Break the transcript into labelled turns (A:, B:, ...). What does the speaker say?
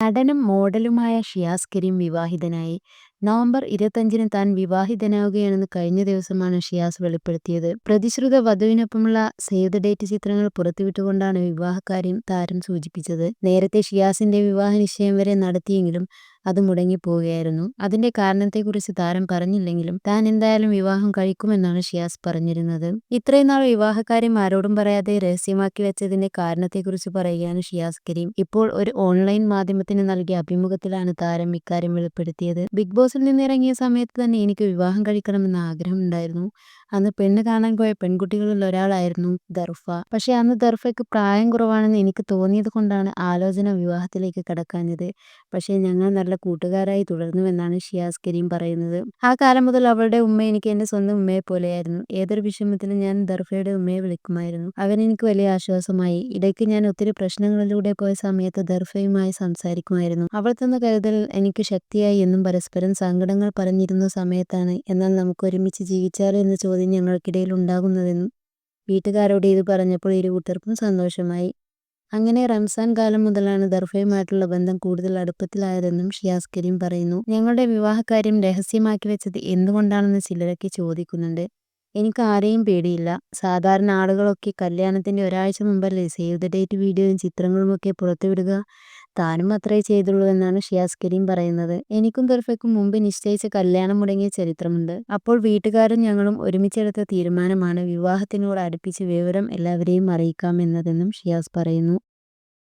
A: നടനും മോഡലുമായ ഷിയാസ് കരീം വിവാഹിതനായി നവംബർ ഇരുപത്തഞ്ചിന് താൻ വിവാഹിതനാവുകയാണെന്ന് കഴിഞ്ഞ ദിവസമാണ് ഷിയാസ് വെളിപ്പെടുത്തിയത്. പ്രതിശ്രുത വധുവിനൊപ്പമുള്ള സേവ് ദ ഡേറ്റ് ചിത്രങ്ങൾ പുറത്തുവിട്ടുകൊണ്ടാണ് വിവാഹക്കാര്യം താരം സൂചിപ്പിച്ചത്. നേരത്തെ ഷിയാസിന്റെ വിവാഹ നിശ്ചയം വരെ നടത്തിയെങ്കിലും അത് മുടങ്ങിപ്പോവുകയായിരുന്നു. അതിന്റെ കാരണത്തെക്കുറിച്ച് താരം പറഞ്ഞില്ലെങ്കിലും താൻ എന്തായാലും വിവാഹം കഴിക്കുമെന്നാണ് ഷിയാസ് പറഞ്ഞിരുന്നത്. ഇത്രയും നാൾ വിവാഹക്കാര്യം ആരോടും പറയാതെ രഹസ്യമാക്കി വെച്ചതിന്റെ കാരണത്തെക്കുറിച്ച് പറയുകയാണ് ഷിയാസ് കരീം. ഇപ്പോൾ ഒരു ഓൺലൈൻ മാധ്യമത്തിന് നൽകിയ അഭിമുഖത്തിലാണ് താരം ഇക്കാര്യം വെളിപ്പെടുത്തിയത്. ബിഗ് ബോസിൽ നിന്നിറങ്ങിയ സമയത്ത് തന്നെ എനിക്ക് വിവാഹം കഴിക്കണമെന്ന ആഗ്രഹമുണ്ടായിരുന്നു അന്ന് പെണ്ണ് കാണാൻ പോയ പെൺകുട്ടികളിൽ ഒരാളായിരുന്നു ദർഫ. പക്ഷെ അന്ന് ദർഫയ്ക്ക് പ്രായം കുറവാണെന്ന് എനിക്ക് തോന്നിയത് കൊണ്ടാണ് ആലോചന വിവാഹത്തിലേക്ക് കടക്കാഞ്ഞത്. പക്ഷേ ഞങ്ങൾ നല്ല കൂട്ടുകാരായി തുടർന്നുവെന്നാണ് ഷിയാസ് കരീം പറയുന്നത്. ആ കാലം മുതൽ അവളുടെ ഉമ്മ എനിക്ക് എന്റെ സ്വന്തം ഉമ്മയെ പോലെയായിരുന്നു. ഏതൊരു വിഷമത്തിലും ഞാൻ ദർഫയുടെ ഉമ്മയെ വിളിക്കുമായിരുന്നു. അവൻ എനിക്ക് വലിയ ആശ്വാസമായി. ഇടയ്ക്ക് ഞാൻ ഒത്തിരി പ്രശ്നങ്ങളിലൂടെ പോയ സമയത്ത് ദർഫയുമായി സംസാരിക്കുമായിരുന്നു. അവൾ തന്ന കരുതൽ എനിക്ക് ശക്തിയായി എന്നും പരസ്പരം സങ്കടങ്ങൾ പറഞ്ഞിരുന്ന സമയത്താണ് എന്നാൽ നമുക്ക് ഒരുമിച്ച് ജീവിച്ചാലോ എന്ന ചോദ്യം ഞങ്ങൾക്കിടയിൽ ഉണ്ടാകുന്നതെന്നും വീട്ടുകാരോട് ഇത് പറഞ്ഞപ്പോൾ ഇരുകൂട്ടർക്കും സന്തോഷമായി. അങ്ങനെ റംസാൻ കാലം മുതലാണ് ദർഫയുമായിട്ടുള്ള ബന്ധം കൂടുതൽ അടുപ്പത്തിലായതെന്നും ഷിയാസ് കരീം പറയുന്നു. ഞങ്ങളുടെ വിവാഹകാര്യം രഹസ്യമാക്കി വെച്ചത് എന്തുകൊണ്ടാണെന്ന് ചിലരൊക്കെ ചോദിക്കുന്നുണ്ട്. എനിക്ക് ആരെയും പേടിയില്ല. സാധാരണ ആളുകളൊക്കെ കല്യാണത്തിന്റെ ഒരാഴ്ച മുമ്പല്ലേ സേവ് ദ ഡേറ്റ് വീഡിയോയും ചിത്രങ്ങളുമൊക്കെ പുറത്തുവിടുക? താനും അത്രേ ചെയ്തുള്ളൂ എന്നാണ് ഷിയാസ് കരീം പറയുന്നത്. എനിക്കും ദർഫയ്ക്കും മുമ്പ് നിശ്ചയിച്ച കല്യാണം മുടങ്ങിയ ചരിത്രമുണ്ട്. അപ്പോൾ വീട്ടുകാരും ഞങ്ങളും ഒരുമിച്ചെടുത്ത തീരുമാനമാണ് വിവാഹത്തിനോട് അടുപ്പിച്ച് വിവരം എല്ലാവരെയും അറിയിക്കാം എന്നതെന്നും ഷിയാസ് പറയുന്നു.